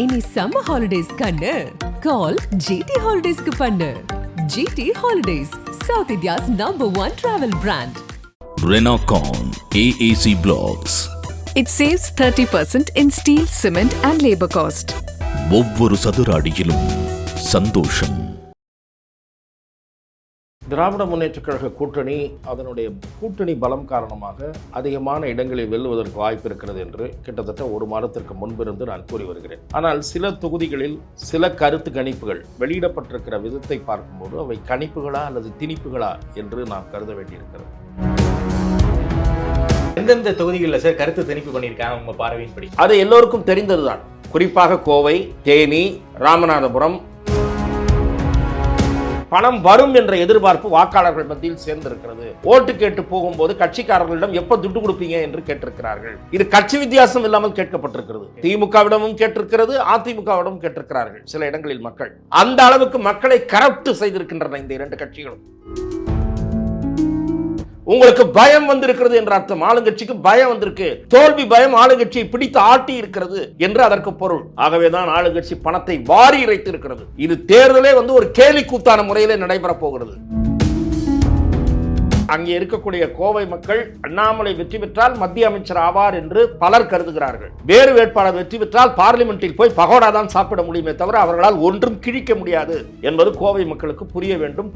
இனி summer holidays கண்ணு. கால் GT ஹாலிடேஸ்க்கு பண்ணு. GT holidays south India's number one travel brand Renocon AAC Blocks. It saves 30% in steel, cement, and labor cost. ஒவ்வொரு சதுர அடியிலும் சந்தோஷம். திராவிட முன்னேற்றக் கழக கூட்டணி அதனுடைய கூட்டணி பலம் காரணமாக அதிகமான இடங்களில் வெல்லுவதற்கு வாய்ப்பு இருக்கிறது என்று கிட்டத்தட்ட ஒரு மாதத்திற்கு முன்பிருந்து நான் கூறி வருகிறேன். ஆனால் சில தொகுதிகளில் சில கருத்து கணிப்புகள் வெளியிடப்பட்டிருக்கிற விதத்தை பார்க்கும்போது அவை கணிப்புகளா அல்லது திணிப்புகளா என்று நாம் கருத வேண்டியிருக்கிறது. எந்தெந்த தொகுதிகளில் சார் கருத்து திணிப்பு பண்ணியிருக்காங்க உங்க பார்வையின்படி? அது எல்லோருக்கும் தெரிந்ததுதான். குறிப்பாக கோவை தேனி ராமநாதபுரம் பணம் வரும் என்ற எதிர்பார்ப்பு வாக்காளர்கள் மத்தியில் சேர்ந்திருக்கிறது. ஓட்டு கேட்டு போகும்போது கட்சிக்காரர்களிடம் எப்ப துட்டு கொடுப்பீங்க என்று கேட்டிருக்கிறார்கள். இது கட்சி வித்தியாசம் இல்லாமல் கேட்கப்பட்டிருக்கிறது. திமுகவிடமும் கேட்டிருக்கிறது அதிமுகவிடமும் கேட்டிருக்கிறார்கள் சில இடங்களில் மக்கள். அந்த அளவுக்கு மக்களை கரப்ட் செய்திருக்கின்றன இந்த இரண்டு கட்சிகளும். உங்களுக்கு பயம் வந்திருக்கிறது என்ற அர்த்தம். ஆளுங்கட்சிக்கு பயம் வந்திருக்கு. தோல்வி பயம் ஆளுங்கட்சியை பிடித்து ஆட்டி இருக்கிறது என்று அதற்கு பொருள். ஆகவேதான் ஆளுங்கட்சி பணத்தை வாரி இறைத்து இருக்கிறது இது தேர்தலே வந்து ஒரு கேலி கூத்தான முறையிலே நடைபெறப் போகிறது. அங்கே இருக்கக்கூடிய கோவை மக்கள் அண்ணாமலை வெற்றி பெற்றால் மத்திய அமைச்சர் ஆவார் என்று பலர் கருதுகிறார்கள். வேறு வேட்பாளர் வெற்றி பெற்றால் பார்லிமெண்ட்டில் போய் பகோடா தான் சாப்பிட முடியுமே தவிர அவர்களால் ஒன்றும் கிழிக்க முடியாது என்பது கோவை மக்களுக்கு புரிய வேண்டும்.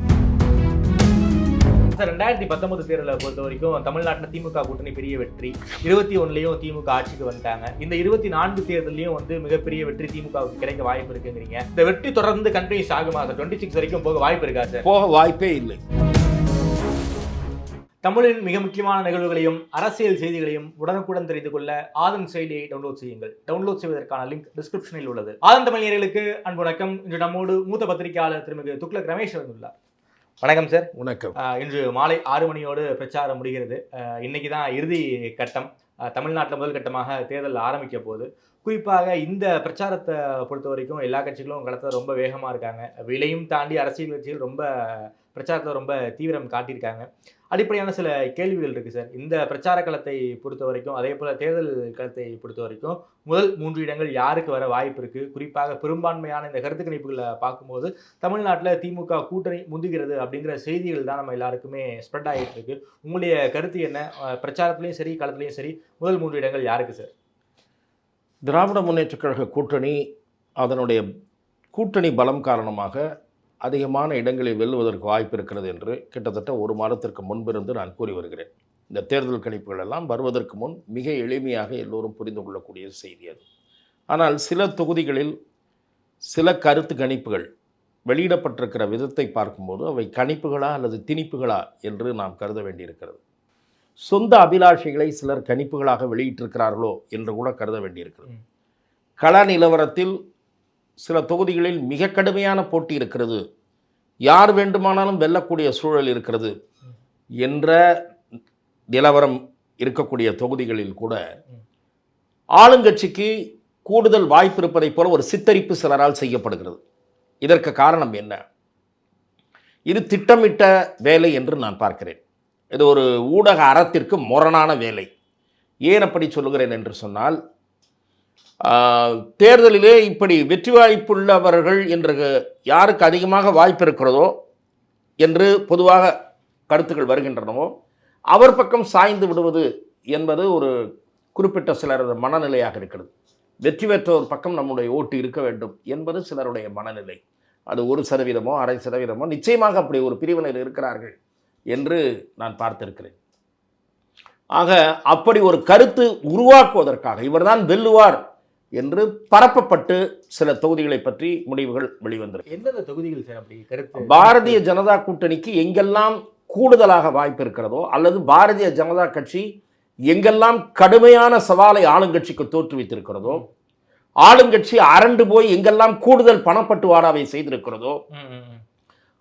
சார் ரெண்டாயிரத்தி பத்தொன்பது தேர்தலை பொறுத்த வரைக்கும் தமிழ்நாட்டில் திமுக கூட்டணி பெரிய வெற்றி. இருபத்தி ஒன்னுலயும் திமுக ஆட்சிக்கு வந்துட்டாங்க. இந்த இருபத்தி நான்கு தேர்தலையும் வந்து மிகப்பெரிய வெற்றி திமுகவுக்கு கிடைக்க வாய்ப்பு இருக்குங்கிறீங்க. இந்த வெற்றி தொடர்ந்து கண்டினியூஸ் ஆகுமா? சார் டுவெண்ட்டி சிக்ஸ் வரைக்கும் போக வாய்ப்பு இருக்கா சார்? போக வாய்ப்பே இல்லை. தமிழின் மிக முக்கியமான நிகழ்வுகளையும் அரசியல் செய்திகளையும் உடனுக்குடன் தெரிந்து கொள்ள ஆதன் செயலியை டவுன்லோட் செய்யுங்கள். டவுன்லோட் செய்வதற்கான லிங்க் டிஸ்கிரிப்ஷனில் உள்ளது. ஆதன் தமிழ் அன்பு வணக்கம். இன்று நம்மோடு மூத்த பத்திரிகையாளர் திருமிகு துக்ளக் ரமேஷ் வந்துள்ளார் வணக்கம் சார் வணக்கம். இன்று மாலை ஆறு மணியோடு பிரச்சாரம் முடிகிறது. இன்னைக்கு தான் இறுதி கட்டம். தமிழ்நாட்டில் முதல் கட்டமாக தேர்தல் ஆரம்பிக்க போகுது. குறிப்பாக இந்த பிரச்சாரத்தை பொறுத்த வரைக்கும் எல்லா கட்சிகளும் களத்தில் ரொம்ப வேகமாக இருக்காங்க. விலையும் தாண்டி அரசியல் கட்சிகள் ரொம்ப பிரச்சாரத்தில் ரொம்ப தீவிரம் காட்டியிருக்காங்க. அடிப்படையான சில கேள்விகள் இருக்குது சார். இந்த பிரச்சார களத்தை பொறுத்த வரைக்கும் அதே போல் தேர்தல் களத்தை பொறுத்த வரைக்கும் முதல் மூன்று இடங்கள் யாருக்கு வர வாய்ப்பு இருக்குது குறிப்பாக பெரும்பான்மையான இந்த கருத்து கணிப்புகளை பார்க்கும்போது தமிழ்நாட்டில் திமுக கூட்டணி முந்துகிறது அப்படிங்கிற செய்திகள் தான் நம்ம எல்லாருக்குமே ஸ்ப்ரெட் ஆகிட்டு இருக்கு. உங்களுடைய கருத்து என்ன? பிரச்சாரத்துலேயும் சரி களத்துலேயும் சரி முதல் மூன்று இடங்கள் யாருக்கு சார்? திராவிட முன்னேற்றக் கழக கூட்டணி அதனுடைய கூட்டணி பலம் காரணமாக அதிகமான இடங்களில் வெல்லுவதற்கு வாய்ப்பு இருக்கிறது என்று கிட்டத்தட்ட ஒரு மாதத்திற்கு முன்பிருந்து நான் கூறி வருகிறேன். இந்த தேர்தல் கணிப்புகள் எல்லாம் வருவதற்கு முன் மிக எளிமையாக எல்லோரும் புரிந்து கொள்ளக்கூடிய செய்தி அது. ஆனால் சில தொகுதிகளில் சில கருத்து கணிப்புகள் வெளியிடப்பட்டிருக்கிற விதத்தை பார்க்கும்போது அவை கணிப்புகளா அல்லது திணிப்புகளா என்று நாம் கருத வேண்டியிருக்கிறது. சொந்த அபிலாஷைகளை சிலர் கணிப்புகளாக வெளியிட்டிருக்கிறார்களோ என்று கூட கருத வேண்டியிருக்கிறது. கள நிலவரத்தில் சில தொகுதிகளில் மிக கடுமையான போட்டி இருக்கிறது. யார் வேண்டுமானாலும் வெல்லக்கூடிய சூழல் இருக்கிறது என்ற நிலவரம் இருக்கக்கூடிய தொகுதிகளில் கூட. ஆளுங்கட்சிக்கு கூடுதல் வாய்ப்பு இருப்பதைப் போல ஒரு சித்தரிப்பு சிலரால் செய்யப்படுகிறது. இதற்கு காரணம் என்ன? இது திட்டமிட்ட வேலை என்று நான் பார்க்கிறேன். இது ஒரு ஊடக அறத்திற்கு முரணான வேலை. ஏன் அப்படி சொல்லுகிறேன் என்று சொன்னால் தேர்தலிலே இப்படி வெற்றி வாய்ப்புள்ளவர்கள் என்று யாருக்கு அதிகமாக வாய்ப்பு இருக்கிறதோ என்று பொதுவாக கருத்துக்கள் வருகின்றனவோ அவர் பக்கம் சாய்ந்து விடுவது என்பது ஒரு குறிப்பிட்ட சிலரது மனநிலையாக இருக்கிறது. வெற்றி பெற்றோர் பக்கம் நம்முடைய ஓட்டு இருக்க வேண்டும் என்பது சிலருடைய மனநிலை. அது ஒரு சதவீதமோ அரை சதவீதமோ நிச்சயமாக அப்படி ஒரு பிரிவினர் இருக்கிறார்கள். என்று நான் பார்த்திருக்கிறேன். ஆக அப்படி ஒரு கருத்து உருவாக்குவதற்காக இவர்தான் வெல்லுவார் என்று பரப்பப்பட்டு சில தொகுதிகளை பற்றி முடிவுகள் வெளிவந்திருக்கு. எந்தெந்த தொகுதிகள் சார் அப்படி கருத்து? பாரதிய ஜனதா கூட்டணிக்கு எங்கெல்லாம் கூடுதலாக வாய்ப்பு இருக்கிறதோ அல்லது பாரதிய ஜனதா கட்சி எங்கெல்லாம் கடுமையான சவாலை ஆளுங்கட்சிக்கு தோற்றுவித்திருக்கிறதோ ஆளுங்கட்சி அரண்டு போய் எங்கெல்லாம் கூடுதல் பணப்பட்டுவாடாவை செய்திருக்கிறதோ.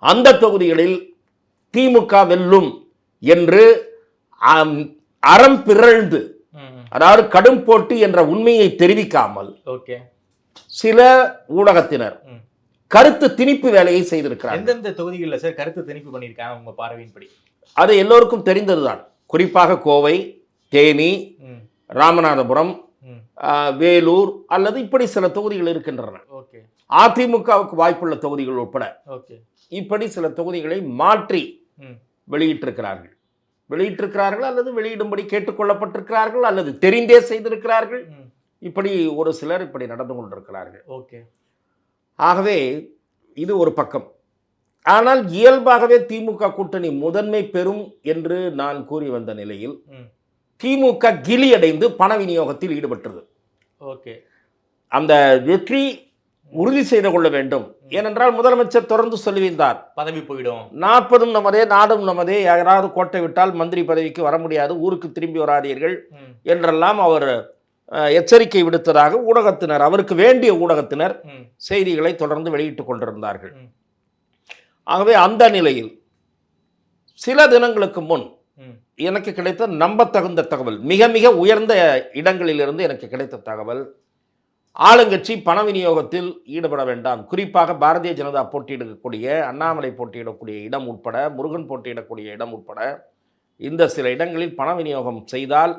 அந்த தொகுதிகளில் திமுக வெல்லும் என்று அறம் பிறழ்ந்து. அதாவது கடும் போட்டி என்ற உண்மையை தெரிவிக்காமல் ஓகே. சில ஊடகத்தினர். கருத்து திணிப்பு வேலையை செய்திருக்கிறார்கள். எந்தெந்த தொகுதிகளில் சார் கருத்து திணிப்பு பண்ணியிருக்காங்க உங்க பார்வையின்படி அது எல்லோருக்கும் தெரிந்ததுதான். குறிப்பாக கோவை தேனி ராமநாதபுரம் வேலூர் அல்லது இப்படி சில தொகுதிகள் இருக்கின்றன. ஓகே. அதிமுகவுக்கு வாய்ப்புள்ள தொகுதிகள் உட்பட ஓகே. இப்படி சில தொகுதிகளை மாற்றி வெளியிட்டிருக்கிறார்கள். வெளியிட்டிருக்கிறார்கள் அல்லது வெளியிடும்படி கேட்டுக்கொள்ளப்பட்டிருக்கிறார்கள் அல்லது தெரிந்தே செய்திருக்கிறார்கள். இப்படி ஒரு சிலர் இப்படி நடந்து கொண்டிருக்கிறார்கள். ஓகே. ஆகவே இது ஒரு பக்கம். ஆனால் இயல்பாகவே திமுக கூட்டணி முதன்மை பெறும் என்று நான் கூறி வந்த நிலையில் திமுக கிலி அடைந்து பண விநியோகத்தில் ஈடுபட்டது. ஓகே. அந்த வெற்றி உறுதி செய்து கொள்ள வேண்டும். ஏனென்றால் முதலமைச்சர் தொடர்ந்து சொல்லியிருந்தார். பதவி போயிடும். நாற்பதும் நமதே நாடும் நமதே. யாராவது கோட்டை விட்டால் மந்திரி பதவிக்கு வர முடியாது. ஊருக்கு திரும்பி வராதீர்கள். என்றெல்லாம் அவர் எச்சரிக்கை விடுத்ததாக ஊடகத்தினர் அவருக்கு வேண்டிய ஊடகத்தினர் செய்திகளை தொடர்ந்து வெளியிட்டுக் கொண்டிருந்தார்கள். ஆகவே அந்த நிலையில் சில தினங்களுக்கு முன் எனக்கு கிடைத்த நம்பத்தகுந்த தகவல் மிக மிக உயர்ந்த இடங்களிலிருந்து எனக்கு கிடைத்த தகவல் ஆளுங்கட்சி பண விநியோகத்தில் ஈடுபட வேண்டாம். குறிப்பாக பாரதிய ஜனதா போட்டியிடக்கூடிய அண்ணாமலை போட்டியிடக்கூடிய இடம் உட்பட முருகன் போட்டியிடக்கூடிய இடம் உட்பட இந்த சில இடங்களில் பண விநியோகம் செய்தால்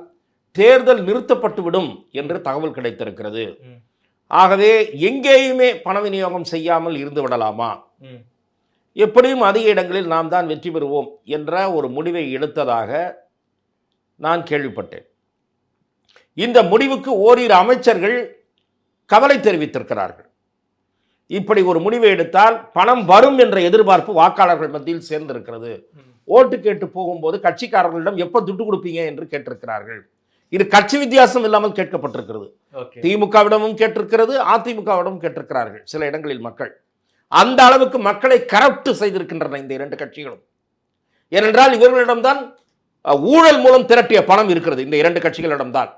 தேர்தல் நிறுத்தப்பட்டுவிடும் என்று தகவல் கிடைத்திருக்கிறது. ஆகவே எங்கேயுமே பண விநியோகம் செய்யாமல் இருந்து விடலாமா? எப்படியும் அதிக இடங்களில் நாம் தான் வெற்றி பெறுவோம் என்ற ஒரு முடிவை எடுத்ததாக நான் கேள்விப்பட்டேன். இந்த முடிவுக்கு ஓரிரு அமைச்சர்கள் கவலை தெரிவித்திருக்கிறார்கள். இப்படி ஒரு முடிவை எடுத்தால் பணம் வரும் என்ற எதிர்பார்ப்பு வாக்காளர்கள் மத்தியில் சேர்ந்திருக்கிறது. ஓட்டு கேட்டு போகும்போது கட்சிக்காரர்களிடம் எப்போ துட்டு கொடுப்பீங்க என்று கேட்டிருக்கிறார்கள். இது கட்சி வித்தியாசம் இல்லாமல் கேட்கப்பட்டிருக்கிறது. திமுகவிடமும் கேட்டிருக்கிறது அதிமுகவிடமும் கேட்டிருக்கிறார்கள் சில இடங்களில் மக்கள். அந்த அளவுக்கு மக்களை கரப்ட் செய்திருக்கின்றன இந்த இரண்டு கட்சிகளும். ஏனென்றால் இவர்களிடம்தான் ஊழல் மூலம் திரட்டிய பணம் இருக்கிறது இந்த இரண்டு கட்சிகளிடம்தான்.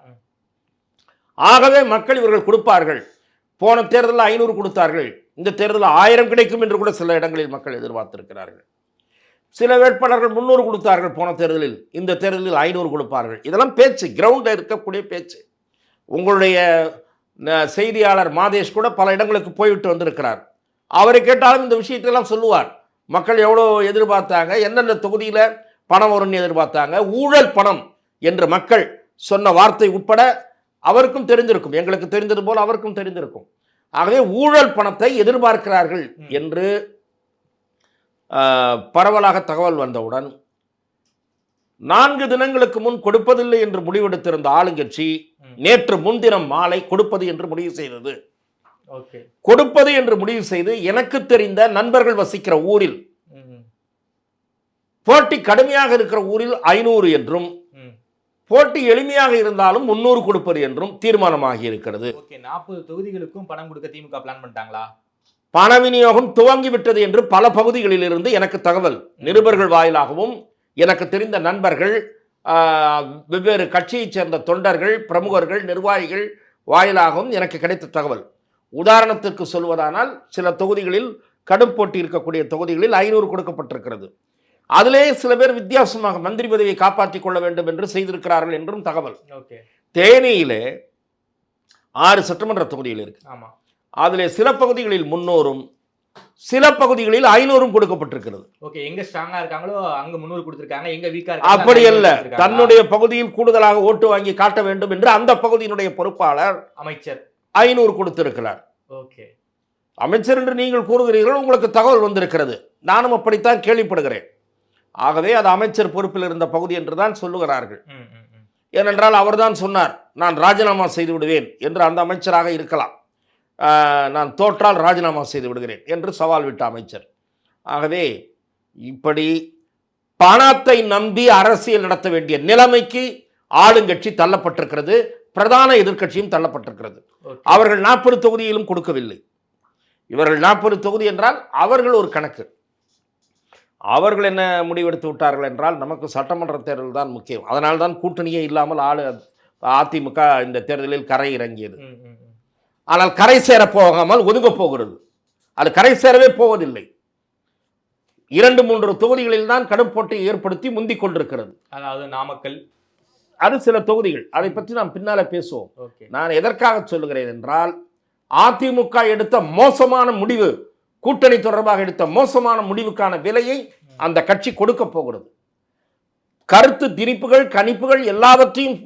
ஆகவே மக்கள் இவர்கள் கொடுப்பார்கள். போன தேர்தலில் ஐநூறு கொடுத்தார்கள். இந்த தேர்தலில் ஆயிரம் கிடைக்கும் என்று கூட சில இடங்களில் மக்கள் எதிர்பார்த்திருக்கிறார்கள். சில வேட்பாளர்கள் முன்னூறு கொடுத்தார்கள் போன தேர்தலில். இந்த தேர்தலில் ஐநூறு கொடுப்பார்கள். இதெல்லாம் பேச்சு கிரவுண்டில் இருக்கக்கூடிய பேச்சு. உங்களுடைய செய்தியாளர் மாதேஷ் கூட பல இடங்களுக்கு போய்விட்டு வந்திருக்கிறார். அவரை கேட்டாலும் இந்த விஷயத்தெல்லாம் சொல்லுவார். மக்கள் எவ்வளோ எதிர்பார்த்தாங்க எந்தெந்த தொகுதியில் பணம் வரும்னு எதிர்பார்த்தாங்க ஊழல் பணம் என்று மக்கள் சொன்ன வார்த்தை உட்பட அவருக்கும் தெரிந்திருக்கும். எங்களுக்கு தெரிந்தது போல் அவருக்கும் தெரிந்திருக்கும். ஆகவே ஊழல் பணத்தை எதிர்பார்க்கிறார்கள். என்று பரவலாக தகவல் வந்தவுடன் நான்கு தினங்களுக்கு முன் கொடுப்பதில்லை என்று முடிவெடுத்திருந்த ஆளுங்கட்சி. நேற்று முன்தினம் மாலை கொடுப்பது என்று முடிவு செய்தது. கொடுப்பது என்று முடிவு செய்து எனக்கு தெரிந்த நண்பர்கள் வசிக்கிற ஊரில் போட்டி கடுமையாக இருக்கிற ஊரில் ஐநூறு என்றும் போட்டி எளிமையாக இருந்தாலும் முன்னூறு கொடுப்பது என்றும் தீர்மானமாகி இருக்கிறது. ஓகே நாற்பது தொகுதிகளுக்கும் பணம் கொடுக்க திமுக பிளான் பண்ணிட்டாங்களா? பண விநியோகம் துவங்கிவிட்டது என்று பல பகுதிகளில் இருந்து எனக்கு தகவல். நிருபர்கள் வாயிலாகவும் எனக்கு தெரிந்த நண்பர்கள் வெவ்வேறு கட்சியைச் சேர்ந்த தொண்டர்கள் பிரமுகர்கள் நிர்வாகிகள் வாயிலாகவும் எனக்கு கிடைத்த தகவல். உதாரணத்திற்கு சொல்வதானால் சில தொகுதிகளில் கடும் போட்டி இருக்கக்கூடிய தொகுதிகளில் ஐநூறு கொடுக்கப்பட்டிருக்கிறது. அதிலே சில பேர் வித்தியாசமாக மந்திரி பதவியை காப்பாற்றிக் கொள்ள வேண்டும் என்று செய்திருக்கிறார்கள் என்றும் தகவல். தேனியிலே ஆறு சட்டமன்ற தொகுதிகள் இருக்கு. அதிலே சில பகுதிகளில் முன்னூறும் சில பகுதிகளில் ஐநூறும் கொடுக்கப்பட்டிருக்கிறது. ஓகே எங்க ஸ்ட்ராங்கா இருக்காங்களோ அங்க முன்னூறு கொடுத்திருக்காங்க எங்க வீக்கா அப்படி அல்ல. தன்னுடைய பகுதியில் கூடுதலாக ஓட்டு வாங்கி காட்ட வேண்டும் என்று அந்த பகுதியினுடைய பொறுப்பாளர் அமைச்சர். ஐநூறு கொடுத்திருக்கிறார். ஓகே. அமைச்சர் என்று நீங்கள் கூறுகிறீர்கள் உங்களுக்கு தகவல் வந்திருக்கிறது. நானும் அப்படித்தான் கேள்விப்படுகிறேன். ஆகவே அது அமைச்சர் பொறுப்பில் இருந்த பகுதி என்று தான் சொல்லுகிறார்கள். ஏனென்றால் அவர்தான் சொன்னார் நான் ராஜினாமா செய்து விடுவேன் என்று அந்த அமைச்சராக இருக்கலாம். நான் தோற்றால் ராஜினாமா செய்து விடுகிறேன் என்று சவால் விட்ட அமைச்சர். ஆகவே இப்படி பணத்தை நம்பி அரசியல் நடத்த வேண்டிய நிலைமைக்கு ஆளுங்கட்சி தள்ளப்பட்டிருக்கிறது பிரதான எதிர்க்கட்சியும் தள்ளப்பட்டிருக்கிறது. அவர்கள் நாற்பது தொகுதியிலும் கொடுக்கவில்லை. இவர்கள் நாற்பது தொகுதி என்றால் அவர்கள் ஒரு கணக்கு. அவர்கள் என்ன முடிவெடுத்து விட்டார்கள் என்றால் நமக்கு சட்டமன்ற தேர்தல் தான் முக்கியம். அதனால் தான் கூட்டணியே இல்லாமல் ஆளு அதிமுக இந்த தேர்தலில் கரை இறங்கியது. ஆனால் கரை சேர போகாமல் ஒதுங்க போகிறது. அது கரை சேரவே போவதில்லை. இரண்டு மூன்று தொகுதிகளில் தான் கடும் போட்டி ஏற்படுத்தி முந்திக் கொண்டிருக்கிறது. அதாவது நாமக்கல். அது சில தொகுதிகள். அதை பற்றி நாம் பின்னால பேசுவோம். நான் எதற்காக சொல்லுகிறேன் என்றால் அதிமுக எடுத்த மோசமான முடிவு கூட்டணி தொடர்பாக எடுத்த மோசமான முடிவுக்கான விலையை அந்த கட்சி கொடுக்க போகிறது. கருத்து திணிப்புகள் கணிப்புகள் எல்லாவற்றையும்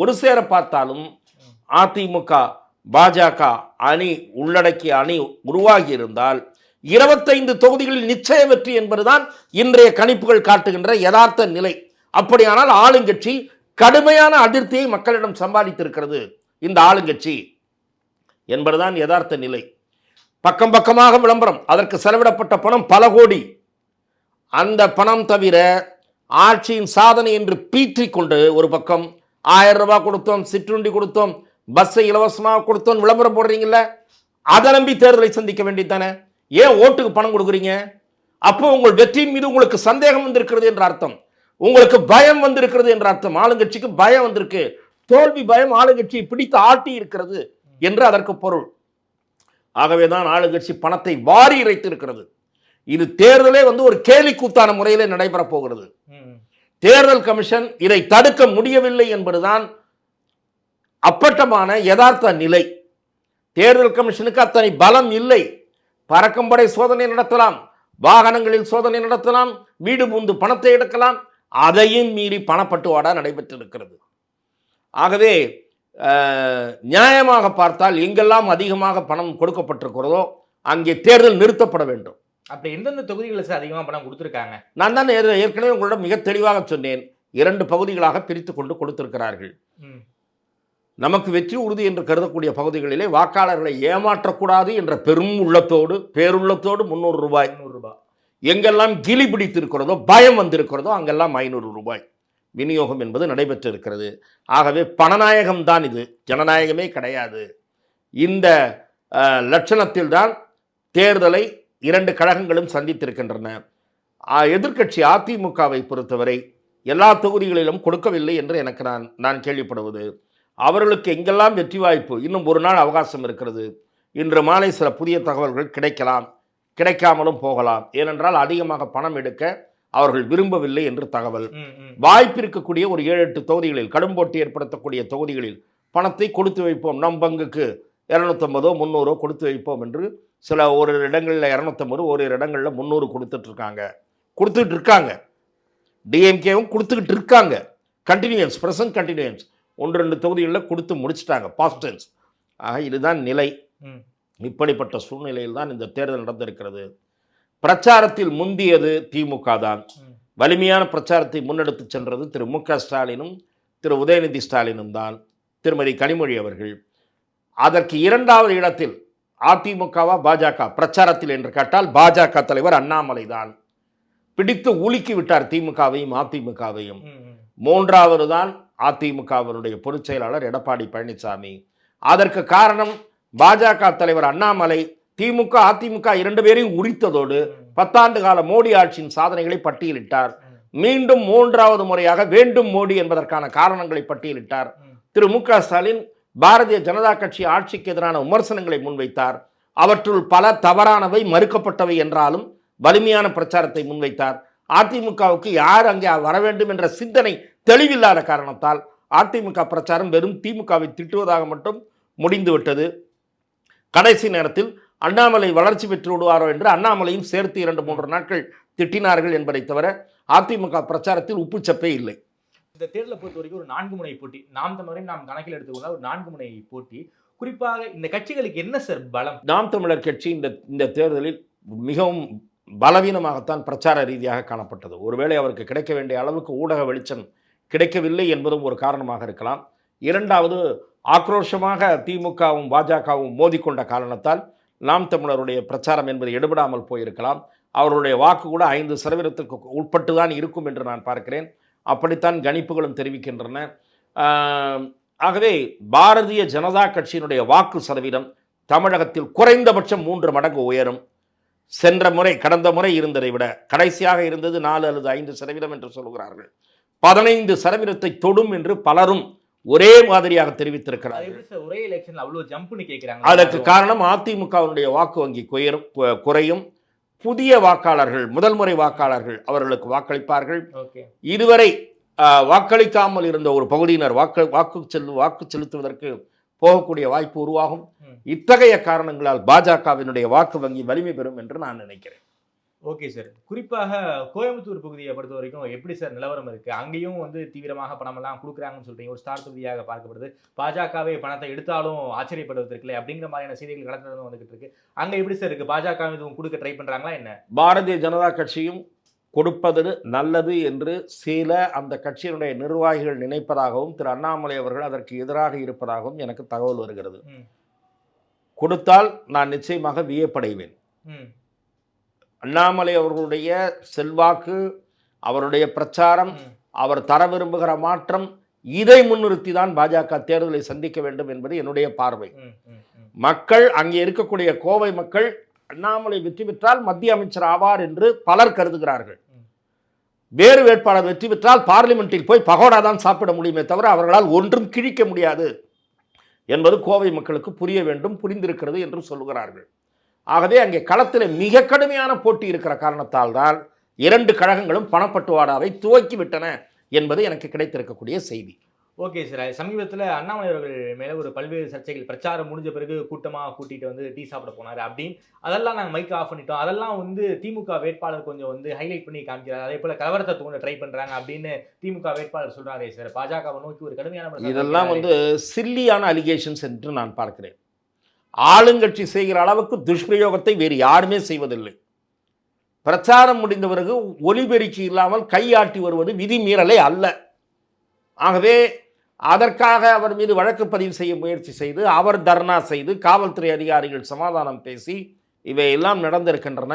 ஒரு சேர பார்த்தாலும் அதிமுக பாஜக அணி உள்ளடக்கிய அணி உருவாகி இருந்தால் இருபத்தைந்து தொகுதிகளில் நிச்சய வெற்றி என்பதுதான் இன்றைய கணிப்புகள் காட்டுகின்ற யதார்த்த நிலை. அப்படியானால் ஆளுங்கட்சி கடுமையான அதிருப்தியை மக்களிடம் சம்பாதித்திருக்கிறது. இந்த ஆளுங்கட்சி என்பதுதான் யதார்த்த நிலை. பக்கம் பக்கமாக விளம்பரம். அதற்கு செலவிடப்பட்ட பணம் பல கோடி. அந்த பணம் தவிர ஆட்சியின் சாதனை என்று பீற்றிக்கொண்டு ஒரு பக்கம் ஆயிரம் ரூபாய் கொடுத்தோம் சிற்றுண்டி கொடுத்தோம் பஸ்ஸை இலவசமாக கொடுத்தோம் விளம்பரம் போடுறீங்கல்ல அதை நம்பி தேர்தலை சந்திக்க வேண்டியதானே ஏன் ஓட்டுக்கு பணம் கொடுக்குறீங்க? அப்போ உங்கள் வெற்றியின் மீது உங்களுக்கு சந்தேகம் வந்திருக்கிறது என்ற அர்த்தம். உங்களுக்கு பயம் வந்திருக்கிறது என்ற அர்த்தம். ஆளுங்கட்சிக்கு பயம் வந்திருக்கு. தோல்வி பயம் ஆளுங்கட்சியை பிடித்து ஆட்டி இருக்கிறது என்று அதற்கு பொருள். ஆகவேதான் ஆளுங்கட்சி பணத்தை வாரி இறைத்திருக்கிறது. இது தேர்தலே வந்து ஒரு கேலி கூத்தான முறையிலே நடைபெறப் போகிறது. தேர்தல் கமிஷன் இதை தடுக்க முடியவில்லை என்பதுதான் அப்பட்டமான யதார்த்த நிலை. தேர்தல் கமிஷனுக்கு அத்தனை பலம் இல்லை. பறக்கும்படை சோதனை நடத்தலாம். வாகனங்களில் சோதனை நடத்தலாம். வீடு பூந்து பணத்தை எடுக்கலாம். அதையும் மீறி பணப்பட்டுவாடா நடைபெற்றிருக்கிறது. ஆகவே நியாயமாக பார்த்தால் எங்கெல்லாம் அதிகமாக பணம் கொடுக்கப்பட்டிருக்கிறதோ அங்கே தேர்தல் நிறுத்தப்பட வேண்டும். அப்படி எந்தெந்த தொகுதிகளில் சார் அதிகமாக பணம் கொடுத்துருக்காங்க? நான் தான் ஏற்க- ஏற்கனவே உங்களிடம் மிக தெளிவாக சொன்னேன். இரண்டு பகுதிகளாக பிரித்து கொண்டு கொடுத்திருக்கிறார்கள். நமக்கு வெற்றி உறுதி என்று கருதக்கூடிய பகுதிகளிலே வாக்காளர்களை ஏமாற்றக்கூடாது என்ற பெரும் உள்ளத்தோடு பேருள்ளத்தோடு முந்நூறு ரூபாய். நூறு ரூபாய். எங்கெல்லாம் கிளி பிடித்திருக்கிறதோ பயம் வந்திருக்கிறதோ அங்கெல்லாம் ஐநூறு ரூபாய். விநியோகம் என்பது நடைபெற்றிருக்கிறது. ஆகவே பணநாயகம் தான் இது. ஜனநாயகமே கிடையாது. இந்த லட்சணத்தில்தான் தேர்தலை இரண்டு கழகங்களும் சந்தித்திருக்கின்றன. எதிர்க்கட்சி அதிமுகவை பொறுத்தவரை எல்லா தொகுதிகளிலும் கொடுக்கவில்லை என்று எனக்கு நான் நான் கேள்விப்படுவது. அவர்களுக்கு எங்கெல்லாம் வெற்றி வாய்ப்பு இன்னும் ஒரு நாள் அவகாசம் இருக்கிறது. இன்று மாலை சில புதிய தகவல்கள் கிடைக்கலாம் கிடைக்காமலும் போகலாம். ஏனென்றால் அதிகமாக பணம் எடுக்க அவர்கள் விரும்பவில்லை என்று தகவல். ம், ம். வாய்ப்பு இருக்கக்கூடிய ஒரு ஏழு எட்டு தொகுதிகளில் கடும் போட்டி ஏற்படுத்தக்கூடிய தொகுதிகளில் பணத்தை கொடுத்து வைப்போம். நம் பங்குக்கு இரநூத்தம்பதோ முந்நூறோ கொடுத்து வைப்போம் என்று சில ஒரு இடங்களில் இரநூத்தம்பது ஒரு இடங்களில் முந்நூறு கொடுத்துட்டு இருக்காங்க கொடுத்துட்டு இருக்காங்க டிஎம்கேவும் கொடுத்துக்கிட்டு இருக்காங்க கண்டினியூன்ஸ் ப்ரெசன்ட் கண்டினியூன்ஸ் ஒன்று ரெண்டு தொகுதிகளில் கொடுத்து முடிச்சிட்டாங்க. பாஸ்டன்ஸ் ஆக இதுதான் நிலை. இப்படிப்பட்ட சூழ்நிலையில் தான் இந்த தேர்தல் நடந்திருக்கிறது. பிரச்சாரத்தில் முந்தியது திமுக தான். வலிமையான பிரச்சாரத்தை முன்னெடுத்து சென்றது திரு மு க ஸ்டாலினும் திரு உதயநிதி ஸ்டாலினும் தான். திருமதி கனிமொழி அவர்கள். அதற்கு இரண்டாவது இடத்தில் அதிமுகவா பாஜக? பிரச்சாரத்தில் என்று கேட்டால் பாஜக தலைவர் அண்ணாமலை தான். பிடித்து உலுக்கி விட்டார் திமுகவையும் அதிமுகவையும். மூன்றாவது தான் அதிமுகவினுடைய பொதுச் செயலாளர் எடப்பாடி பழனிசாமி. அதற்கு காரணம் பாஜக தலைவர் அண்ணாமலை திமுக அதிமுக இரண்டு பேரையும் உரித்ததோடு பத்தாண்டு கால மோடி ஆட்சியின் சாதனைகளை பட்டியலிட்டார். மீண்டும் மூன்றாவது முறையாக வேண்டும் மோடி என்பதற்கான காரணங்களை பட்டியலிட்டார். திரு மு க ஸ்டாலின் பாரதிய ஜனதா கட்சி ஆட்சிக்கு எதிரான விமர்சனங்களை முன்வைத்தார். அவற்றுள் பல தவறானவை மறுக்கப்பட்டவை என்றாலும் வலிமையான பிரச்சாரத்தை முன்வைத்தார். அதிமுகவுக்கு யார் அங்கே வர வேண்டும் என்ற சிந்தனை தெளிவில்லாத காரணத்தால் அதிமுக பிரச்சாரம் வெறும் திமுகவை திட்டுவதாக மட்டும் முடிந்துவிட்டது. கடைசி நேரத்தில் அண்ணாமலை வளர்ச்சி பெற்று விடுவாரோ என்று அண்ணாமலையும் சேர்த்து இரண்டு மூன்று நாட்கள் திட்டினார்கள் என்பதை தவிர அதிமுக பிரச்சாரத்தில் உப்புச்சப்பே இல்லை. இந்த தேர்தலை பொறுத்த வரைக்கும் ஒரு நான்கு முனை போட்டி. நாம் தமிழரையும் நாம் கணக்கில் எடுத்துக்கொண்டால் ஒரு நான்கு முனை போட்டி. குறிப்பாக இந்த கட்சிகளுக்கு என்ன சார் பலம்? நாம் தமிழர் கட்சி இந்த இந்த தேர்தலில் மிகவும் பலவீனமாகத்தான் பிரச்சார ரீதியாக காணப்பட்டது. ஒருவேளை அவருக்கு கிடைக்க வேண்டிய அளவுக்கு ஊடக வெளிச்சம் கிடைக்கவில்லை என்பதும் ஒரு காரணமாக இருக்கலாம். இரண்டாவது ஆக்ரோஷமாக திமுகவும் பாஜகவும் மோதிக்கொண்ட காரணத்தால் நாம் தமிழருடைய பிரச்சாரம் என்பது எடுபடாமல் போயிருக்கலாம். அவர்களுடைய வாக்கு கூட ஐந்து சதவீதத்திற்கு உட்பட்டு தான் இருக்கும் என்று நான் பார்க்கிறேன். அப்படித்தான் கணிப்புகளும் தெரிவிக்கின்றன. ஆகவே பாரதிய ஜனதா கட்சியினுடைய வாக்கு சதவீதம் தமிழகத்தில் குறைந்தபட்சம் மூன்று மடங்கு உயரும். சென்ற முறை கடந்த முறை இருந்ததை விட கடைசியாக இருந்தது நாலு அல்லது ஐந்து சதவீதம் என்று சொல்கிறார்கள் பதினைந்து சதவீதத்தை தொடும் என்று பலரும் ஒரே மாதிரியாக சார் ஒரே எலெக்ஷன்ல அவ்வளவு ஜம்ப்னு கேக்குறாங்க. அதற்கு காரணம் அதிமுகவினுடைய வாக்கு வங்கி குயரும் குறையும். புதிய வாக்காளர்கள் முதல் முறை வாக்காளர்கள் அவர்களுக்கு வாக்களிப்பார்கள். இதுவரை வாக்களிக்காமல் இருந்த ஒரு பகுதியினர் வாக்கு வாக்கு செல்லு வாக்கு செலுத்துவதற்கு போகக்கூடிய வாய்ப்பு உருவாகும். இத்தகைய காரணங்களால் பாஜகவினுடைய வாக்கு வங்கி வலிமை பெறும் என்று நான் நினைக்கிறேன். Okay sir. குறிப்பாக கோயம்புத்தூர் பகுதியை பொறுத்த வரைக்கும் எப்படி சார் நிலவரம் இருக்கு? அங்கேயும் வந்து தீவிரமாக பணமெல்லாம் கொடுக்குறாங்கன்னு சொல்றீங்க. ஒரு ஸ்டார் தொகுதியாக பார்க்கப்படுது. பாஜகவே பணத்தை எடுத்தாலும் ஆச்சரியப்படுவதற்கில்லை அப்படிங்கிற மாதிரியான செய்திகள் கடந்து வந்துகிட்டு இருக்கு. அங்க எப்படி சார் இருக்கு? பாஜக இதுவும் கொடுக்க ட்ரை பண்றாங்களா என்ன? பாரதிய ஜனதா கட்சியும் கொடுப்பது நல்லது என்று சில அந்த கட்சியினுடைய நிர்வாகிகள் நினைப்பதாகவும் திரு அண்ணாமலை அவர்கள் அதற்கு எதிராக இருப்பதாகவும் எனக்கு தகவல் வருகிறது. கொடுத்தால் நான் நிச்சயமாக வியப்படைவேன். அண்ணாமலை அவர்களுடைய செல்வாக்கு அவருடைய பிரச்சாரம். அவர் தர விரும்புகிற மாற்றம் இதை முன்னிறுத்தி தான் பாஜக தேர்தலை சந்திக்க வேண்டும் என்பது என்னுடைய பார்வை. மக்கள் அங்கே இருக்கக்கூடிய கோவை மக்கள் அண்ணாமலை வெற்றி பெற்றால் மத்திய அமைச்சர் ஆவார் என்று பலர் கருதுகிறார்கள். வேறு வேட்பாளர் வெற்றி பெற்றால் பார்லிமெண்டில் போய் பகோடா தான் சாப்பிட முடியுமே தவிர அவர்களால் ஒன்றும் கிழிக்க முடியாது என்பது கோவை மக்களுக்கு புரிய வேண்டும் புரிந்திருக்கிறது என்று சொல்லுகிறார்கள் ஆகவே அங்கே களத்தில் மிக கடுமையான போட்டி இருக்கிற காரணத்தால் தான் இரண்டு கழகங்களும் பணப்பட்டுவாடாவை துவக்கி விட்டன என்பது எனக்கு கிடைத்திருக்கக்கூடிய செய்தி. ஓகே சார் சமீபத்தில் அண்ணாமலை அவர்கள் மேலே ஒரு பல்வேறு சர்ச்சைகள் பிரச்சாரம் முடிஞ்ச பிறகு கூட்டமாக கூட்டிட்டு வந்து டீ சாப்பிட போனார் அப்படின்னு. அதெல்லாம் நாங்கள் மைக் ஆஃப் பண்ணிட்டோம். அதெல்லாம் வந்து திமுக வேட்பாளர் கொஞ்சம் வந்து ஹைலைட் பண்ணி காமிக்கிறார். அதே போல கலவரத்தை தூண்ட ட்ரை பண்றாங்க அப்படின்னு திமுக வேட்பாளர் சொல்றாரே சார். பாஜகவை நோக்கி ஒரு கடுமையான இதெல்லாம். வந்து சில்லியான அலிகேஷன்ஸ் என்று நான் பார்க்கிறேன். ஆளுங்கட்சி செய்கிற அளவுக்கு துஷ்பிரயோகத்தை வேறு யாருமே செய்வதில்லை. பிரச்சாரம் முடிந்த பிறகு ஒலிபெருச்சி இல்லாமல் கையாட்டி வருவது விதிமீறலே அல்ல. ஆகவே அதற்காக அவர் மீது வழக்கு பதிவு செய்ய முயற்சி செய்து அவர் தர்ணா செய்து காவல்துறை அதிகாரிகள் சமாதானம் பேசி இவையெல்லாம் நடந்திருக்கின்றன.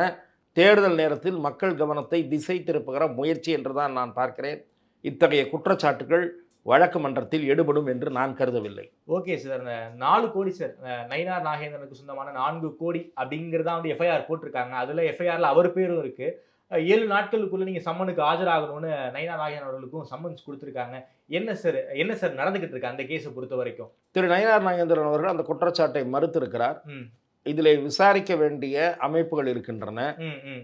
தேர்தல் நேரத்தில் மக்கள் கவனத்தை திசை திருப்புகிற முயற்சி என்றுதான் நான் பார்க்கிறேன். இத்தகைய குற்றச்சாட்டுகள் வழக்கு மன்றத்தில் எடுபடும் என்று நான் கருதவில்லை. ஓகே சார் நாலு கோடி சார் நயினார் நாகேந்திரனுக்கு சொந்தமான நான்கு கோடி அப்படிங்கிறதா வந்து எஃப்ஐஆர் போட்டிருக்காங்க. அதுல எஃப்ஐஆர்ல அவர் பேரும் இருக்கு. அஹ் ஏழு நாட்களுக்குள்ள நீங்க சம்மனுக்கு ஆஜராகணும்னு நயினார் நாகேந்திரன் அவர்களுக்கும் சம்மன்ஸ் கொடுத்துருக்காங்க. என்ன சார் என்ன சார் நடந்துகிட்டு இருக்கு அந்த கேஸை பொறுத்த வரைக்கும் திரு நயினார் நாகேந்திரன் அவர்கள் அந்த குற்றச்சாட்டை மறுத்திருக்கிறார். இதில் விசாரிக்க வேண்டிய அமைப்புகள் இருக்கின்றன.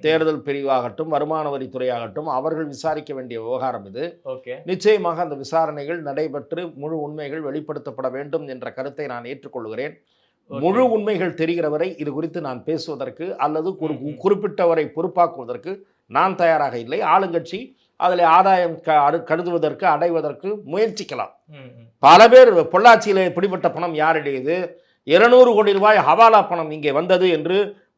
தேர்தல் பிரிவாகட்டும் வருமான வரித்துறையாகட்டும் அவர்கள் விசாரிக்க வேண்டிய விவகாரம் இது நிச்சயமாக அந்த விசாரணைகள் நடைபெற்று முழு உண்மைகள் வெளிப்படுத்தப்பட வேண்டும் என்ற கருத்தை நான் ஏற்றுக்கொள்கிறேன். முழு உண்மைகள் தெரிகிற வரை இது குறித்து நான் பேசுவதற்கு அல்லது ஒரு. குறிப்பிட்டவரை பொறுப்பாக்குவதற்கு நான் தயாராக இல்லை ஆளுங்கட்சி அதில் ஆதாயம் கருதுவதற்கு அடைவதற்கு முயற்சிக்கலாம். பல பேர் பொள்ளாச்சியில் பிடிபட்ட பணம் யாருடையது இருநூறு கோடி ரூபாய் ஹவாலா பணம் இங்கே வந்தது என்று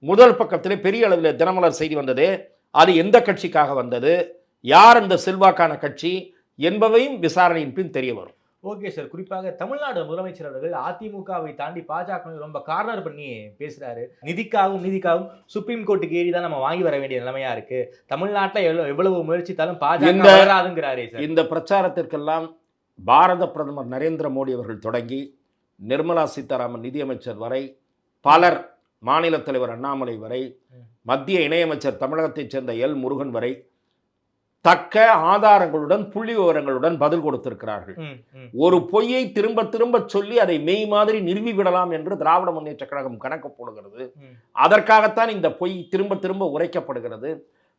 முதல் பக்கத்திலே பெரிய அளவில் தினமலர் செய்தி வந்தது. அது எந்த கட்சிக்காக வந்தது? யார் அந்த செல்வாக்கான கட்சி? என்பவையும் விசாரணையின் பின் தெரிய வரும். Okay sir. குறிப்பாக தமிழ்நாடு முதலமைச்சர் அவர்கள் அதிமுகவை தாண்டி பாஜக ரொம்ப கார்னர் பண்ணி பேசுறாரு. நிதிக்காகவும் நீதிக்காகவும் சுப்ரீம் கோர்ட்டுக்கு ஏறி தான் நம்ம வாங்கி வர வேண்டிய நிலைமையா இருக்கு. தமிழ்நாட்டில் எவ்வளவு எவ்வளவு முயற்சித்தாலும் பாஜக சார். இந்த பிரச்சாரத்திற்கெல்லாம் பாரத பிரதமர் நரேந்திர மோடி அவர்கள் தொடங்கி நிர்மலா சீதாராமன் நிதியமைச்சர் வரை பலர் மாநில தலைவர் அண்ணாமலை வரை. மத்திய இணையமைச்சர் தமிழகத்தைச் சேர்ந்த எல் முருகன் வரை தக்க ஆதாரங்களுடன் புள்ளி விவரங்களுடன் பதில் கொடுத்திருக்கிறார்கள். ஒரு பொய்யை திரும்ப திரும்ப சொல்லி அதை மெய் மாதிரி நிறுவி விடலாம் என்று திராவிட முன்னேற்ற கழகம் கணக்கு போடுகிறது. அதற்காகத்தான் இந்த பொய் திரும்ப திரும்ப உரைக்கப்படுகிறது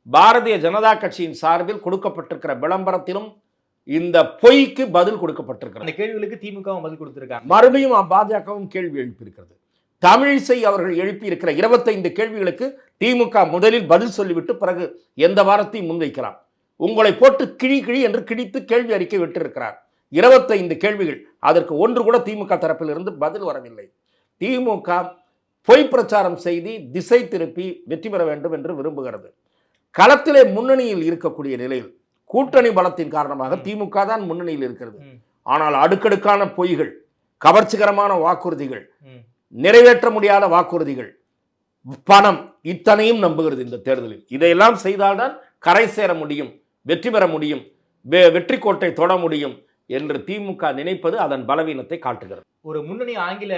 பாரதிய ஜனதா கட்சியின் சார்பில் கொடுக்கப்பட்டிருக்கிற விளம்பரத்திலும் இந்த பொய்க்கு பதில் கொடுக்கப்பட்டிருக்கிறது. அந்த கேள்விகளுக்கு திமுகவும் பதில் கொடுத்திருக்காங்க. மறுபடியும் பாஜகவும் கேள்வி எழுப்பியிருக்கிறது. தமிழிசை அவர்கள் எழுப்பியிருக்கிற இருபத்தைந்து கேள்விகளுக்கு திமுக முதலில் பதில் சொல்லிவிட்டு பிறகு எந்த வாரத்தையும் முன்வைக்கலாம். உங்களை போட்டு கிழி கிழி என்று கிழித்து கேள்வி அறிக்கை விட்டிருக்கிறார். இருபத்தைந்து கேள்விகள் அதற்கு ஒன்று கூட திமுக தரப்பிலிருந்து பதில் வரவில்லை. திமுக பொய் பிரச்சாரம் செய்து திசை திருப்பி வெற்றி பெற வேண்டும் என்று விரும்புகிறது. களத்திலே முன்னணியில் இருக்கக்கூடிய நிலையில் கூட்டணி பலத்தின் காரணமாக திமுக தான் முன்னணியில் இருக்கிறது. ஆனால் அடுக்கடுக்கான பொய்கள் கவர்ச்சிகரமான வாக்குறுதிகள். நிறைவேற்ற முடியாத வாக்குறுதிகள் பணம் இத்தனையும் நம்புகிறது இந்த தேர்தலில். இதையெல்லாம் செய்தால்தான் கரை சேர முடியும் வெற்றி பெற முடியும் வெற்றி கோட்டை தொட முடியும் என்று திமுக நினைப்பது அதன் பலவீனத்தை காட்டுகிறது. ஒரு முன்னணி ஆங்கில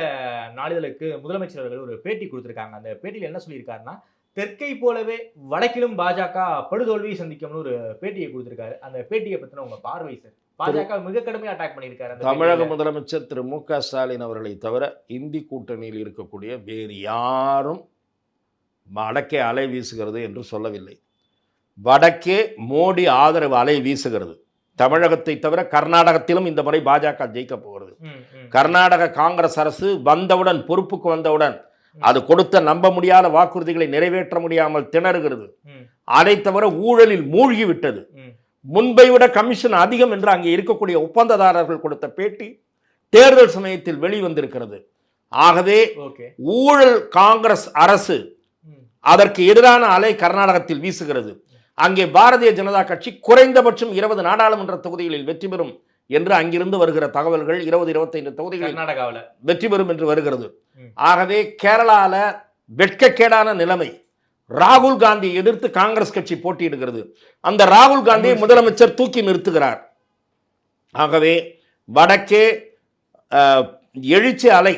நாளிதழுக்கு முதலமைச்சர் அவர்கள் ஒரு பேட்டி கொடுத்திருக்காங்க. அந்த பேட்டியில் என்ன சொல்லியிருக்காருன்னா தெற்கை போலவே வடக்கிலும் பாஜக படுதோல்வியை சந்திக்கும்னு ஒரு பேட்டியை கொடுத்திருக்காரு. அந்த பேட்டியை பத்தின உங்க பார்வை சார் பாஜக மிக கடுமையா அட்டாக் பண்ணியிருக்காரு தமிழக. முதலமைச்சர் திரு மு க ஸ்டாலின் அவர்களை தவிர இந்தி கூட்டணியில் இருக்கக்கூடிய வேறு யாரும் வடக்கே அலை வீசுகிறது என்று சொல்லவில்லை. வடக்கே மோடி ஆதரவு அலை வீசுகிறது. தமிழகத்தை தவிர கர்நாடகத்திலும் இந்த முறை பாஜக ஜெயிக்க போகிறது. கர்நாடக காங்கிரஸ் அரசு வந்தவுடன் பொறுப்புக்கு வந்தவுடன் அது கொடுத்த நம்ப முடியாத வாக்குறுதிகளை நிறைவேற்ற முடியாமல் திணறுகிறது. அதை தவிர ஊழலில் மூழ்கி விட்டது. முன்பை விட கமிஷன் அதிகம் என்று அங்கே இருக்கக்கூடிய ஒப்பந்ததாரர்கள் கொடுத்த பேட்டி தேர்தல் சமயத்தில் வெளிவந்திருக்கிறது. ஆகவே ஊழல் காங்கிரஸ் அரசு. அதற்கு எதிரான அலை கர்நாடகத்தில் வீசுகிறது. அங்கே பாரதிய ஜனதா கட்சி குறைந்தபட்சம் இருபது நாடாளுமன்ற தொகுதிகளில் வெற்றி பெறும் என்று அங்கிருந்து வருகிற தகவல்கள் இருபது இருபத்தைந்து தொகுதிகளில் கர்நாடகாவுல. வெற்றி பெறும் என்று வருகிறது. ஆகவே கேரளால வெட்கக்கேடான நிலைமை ராகுல் காந்தியை எதிர்த்து காங்கிரஸ் கட்சி போட்டியிடுகிறது. அந்த ராகுல் காந்தியை முதலமைச்சர் தூக்கி நிறுத்துகிறார். ஆகவே வடக்கே எழுச்சி அலை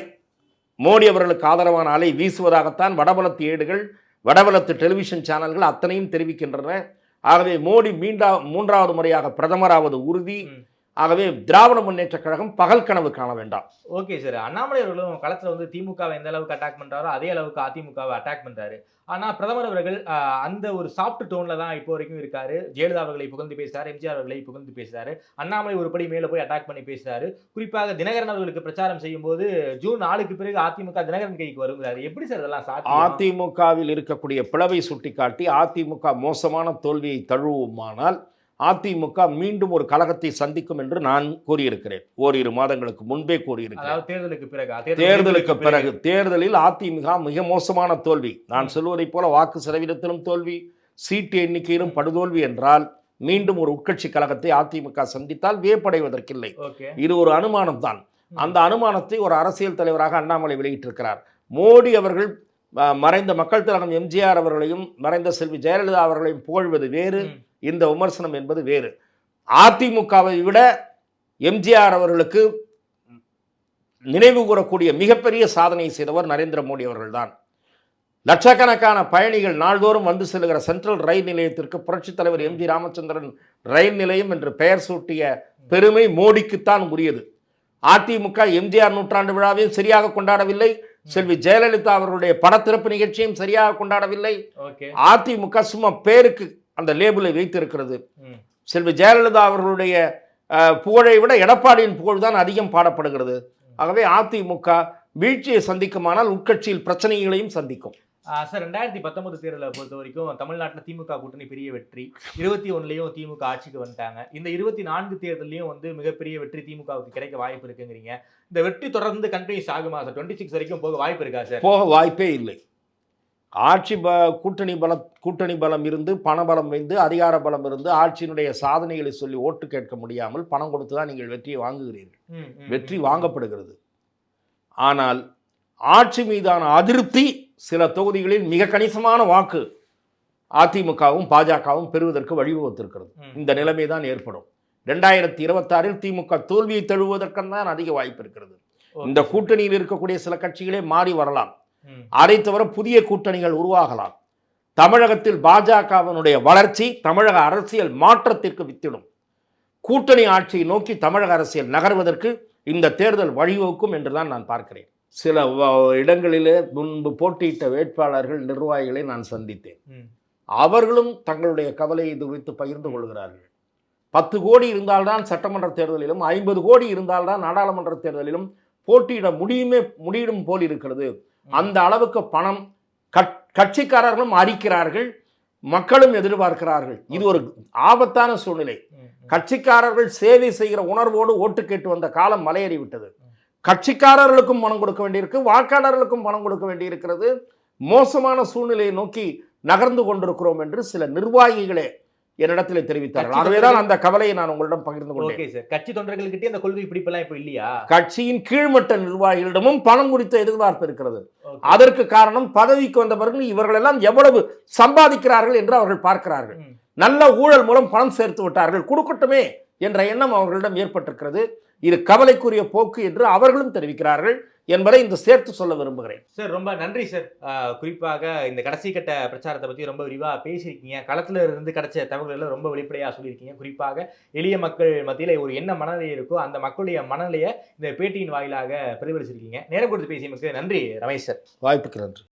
மோடி அவர்களுக்கு ஆதரவான அலை வீசுவதாகத்தான் வடபலத்து ஏடுகள் வடபலத்து டெலிவிஷன் சேனல்கள் அத்தனையும் தெரிவிக்கின்றன. ஆகவே மோடி மீண்டா மூன்றாவது முறையாக பிரதமராவது உறுதி. ஆகவே திராவிட முன்னேற்றக் கழகம் பகல் கனவு காண வேண்டாம். Okay sir. அண்ணாமலை அவர்களும் களத்துல வந்து திமுகவை எந்த அளவுக்கு அட்டாக் பண்றாரோ அதே அளவுக்கு அதிமுகவை அட்டாக் பண்றாரு. ஆனா பிரதமர் அவர்கள் அந்த ஒரு சாஃப்ட் டோன்ல தான் இப்போ வரைக்கும் இருக்காரு. ஜெயலலிதா அவர்களை புகழ்ந்து பேசுறாரு எம்ஜிஆர் அவர்களை புகழ்ந்து பேசுறாரு. அண்ணாமலை ஒரு படி மேல போய் அட்டாக் பண்ணி பேசுறாரு. குறிப்பாக தினகரன் அவர்களுக்கு பிரச்சாரம் செய்யும் போது ஜூன் நாலுக்கு பிறகு அதிமுக தினகரன் கைக்கு வருகிறாரு. எப்படி சார் இதெல்லாம் சாத்தியம்? அதிமுகவில் இருக்கக்கூடிய பிளவை சுட்டிக்காட்டி அதிமுக மோசமான தோல்வியை தழுவுமானால் அதிமுக மீண்டும் ஒரு கழகத்தை சந்திக்கும் என்று நான் கூறியிருக்கிறேன். ஓரிரு மாதங்களுக்கு முன்பே கூறியிருக்கிறேன். தேர்தலுக்கு பிறகு தேர்தலுக்கு பிறகு. தேர்தலில் அதிமுக மிக மோசமான தோல்வி. நான் சொல்வதைப் போல வாக்கு சதவீதத்திலும் தோல்வி சீட்டு எண்ணிக்கையிலும் படுதோல்வி என்றால் மீண்டும் ஒரு உட்கட்சி கழகத்தை அதிமுக சந்தித்தால் வியப்படைவதற்கில்லை. இது ஒரு அனுமானம் தான். அந்த அனுமானத்தை ஒரு அரசியல் தலைவராக அண்ணாமலை வெளியிட்டிருக்கிறார். மோடி அவர்கள் மறைந்த மக்கள் திலகம் எம்ஜிஆர் அவர்களையும் மறைந்த செல்வி ஜெயலலிதா அவர்களையும் புகழ்வது வேறு. இந்த விமர்சனம் என்பது வேறு. அதிமுகவை விட எம்ஜிஆர் அவர்களுக்கு நினைவு கூறக்கூடிய மிகப்பெரிய சாதனை செய்தவர் நரேந்திர மோடி அவர்கள்தான். லட்சக்கணக்கான பயணிகள் நாள்தோறும் வந்து செல்கிற சென்ட்ரல் ரயில் நிலையத்திற்கு புரட்சித் தலைவர் எம் ஜி ராமச்சந்திரன் ரயில் நிலையம் என்று பெயர் சூட்டிய பெருமை மோடிக்குத்தான் உரியது. அதிமுக எம்ஜிஆர் நூற்றாண்டு விழாவையும் சரியாக கொண்டாடவில்லை. செல்வி ஜெயலலிதா அவர்களுடைய படத்திறப்பு நிகழ்ச்சியும் சரியாக கொண்டாடவில்லை. அதிமுக சும்மா பேருக்கு அந்த லேபிளை வைத்திருக்கிறது. செல்வி ஜெயலலிதா அவர்களுடைய புகழை விட எடப்பாடியின் புகழ் தான் அதிகம் பாடப்படுகிறது. ஆகவே அதிமுக வீழ்ச்சியை சந்திக்குமானால் உட்கட்சியில் பிரச்சனைகளையும் சந்திக்கும். சார் ரெண்டாயிரத்தி பத்தொன்பது தேர்தலை பொறுத்த வரைக்கும் தமிழ்நாட்டில் திமுக கூட்டணி பெரிய வெற்றி. இருபத்தி ஒன்றுலையும் திமுக ஆட்சிக்கு வந்துட்டாங்க. இந்த இருபத்தி நான்கு தேர்தலையும் வந்து மிகப்பெரிய வெற்றி திமுகவுக்கு கிடைக்க வாய்ப்பு இருக்குங்கிறீங்க. இந்த வெற்றி தொடர்ந்து கண்டினியூஸ் ஆகுமா? சார் டுவெண்ட்டி சிக்ஸ் வரைக்கும் போக வாய்ப்பு இருக்கா சார்? போக வாய்ப்பே இல்லை. ஆட்சி ப கூட்டணி பலம் கூட்டணி பலம் இருந்து பணபலம் வைந்து அதிகார பலம் இருந்து ஆட்சியினுடைய சாதனைகளை சொல்லி ஓட்டு கேட்க முடியாமல் பணம் கொடுத்து தான் நீங்கள் வெற்றியை வாங்குகிறீர்கள் வெற்றி. வாங்கப்படுகிறது ஆனால் ஆட்சி மீதான அதிருப்தி சில தொகுதிகளில் மிக கணிசமான வாக்கு அதிமுகவும் பாஜகவும் பெறுவதற்கு வழிவகுத்திருக்கிறது. இந்த நிலைமை தான் ஏற்படும் ரெண்டாயிரத்தி இருபத்தாறில் திமுக தோல்வியை தழுவுவதற்கான அதிக வாய்ப்பு இருக்கிறது. இந்த கூட்டணியில் இருக்கக்கூடிய சில கட்சிகளே மாறி வரலாம் அதை தவிர புதிய கூட்டணிகள் உருவாகலாம். தமிழகத்தில் பாஜகவினுடைய வளர்ச்சி தமிழக அரசியல் மாற்றத்திற்கு வித்திடும். கூட்டணி ஆட்சியை நோக்கி தமிழக அரசியல் நகர்வதற்கு இந்த தேர்தல் வழிவகுக்கும் என்றுதான் நான் பார்க்கிறேன். சில இடங்களிலே முன்பு போட்டியிட்ட வேட்பாளர்கள் நிர்வாகிகளை நான் சந்தித்தேன். அவர்களும் தங்களுடைய கவலையை இது குறித்து பகிர்ந்து கொள்கிறார்கள். பத்து கோடி இருந்தால்தான் சட்டமன்ற தேர்தலிலும் ஐம்பது கோடி இருந்தால்தான் நாடாளுமன்ற தேர்தலிலும் போட்டியிட முடியுமே முடியும் போல் இருக்கிறது. அந்த அளவுக்கு பணம் கட்- கட்சிக்காரர்களும் அரிக்கிறார்கள் மக்களும் எதிர்பார்க்கிறார்கள். இது ஒரு ஆபத்தான சூழ்நிலை. கட்சிக்காரர்கள் சேவை செய்கிற உணர்வோடு ஓட்டு கேட்டு வந்த காலம் மலையேறி விட்டது. கட்சிக்காரர்களுக்கும் பணம் கொடுக்க வேண்டியிருக்கு வாக்காளர்களுக்கும் பணம் கொடுக்க வேண்டியிருக்கிறது. மோசமான சூழ்நிலையை நோக்கி நகர்ந்து கொண்டிருக்கிறோம் என்று சில நிர்வாகிகளே என்னிடத்தில் தெரிவித்தார்கள். கட்சி ஆகவேதான் அந்த கவலையை நான் உங்களிடம் பகிர்ந்து கொண்டேன். Okay sir. கட்சி தொண்டர்கள்கிட்டயே அந்த கொள்கை பிடிப்பெல்லாம் இப்போ இல்லையா? கட்சியின் கீழ்மட்ட நிர்வாகிகளிடமும் பணம் குறித்த எதிர்பார்ப்பு இருக்கிறது. அதற்கு காரணம் பதவிக்கு வந்த பிறகு இவர்களெல்லாம் எவ்வளவு சம்பாதிக்கிறார்கள் என்று அவர்கள் பார்க்கிறார்கள். நல்ல ஊழல் மூலம் பணம் சேர்த்து விட்டார்கள். கொடுக்கட்டுமே என்ற எண்ணம் அவர்களிடம் ஏற்பட்டிருக்கிறது. இது கவலைக்குரிய போக்கு என்று அவர்களும் தெரிவிக்கிறார்கள். என்பதை இந்த சேர்த்து சொல்ல விரும்புகிறேன். சார் ரொம்ப நன்றி சார். குறிப்பாக இந்த கடைசி கட்ட பிரச்சாரத்தை பற்றி ரொம்ப விரிவாக பேசியிருக்கீங்க. களத்துல இருந்து கிடைச்ச தகவல்களை ரொம்ப வெளிப்படையாக சொல்லியிருக்கீங்க. குறிப்பாக எளிய மக்கள் மத்தியில் ஒரு என்ன மனநிலை இருக்கோ அந்த மக்களுடைய மனநிலையை இந்த பேட்டியின் வாயிலாக பிரதிபலிச்சிருக்கீங்க. நேரம் கொடுத்து பேசியமைக்கு நன்றி ரமேஷ் சார். வாய்ப்புக்கு நன்றி.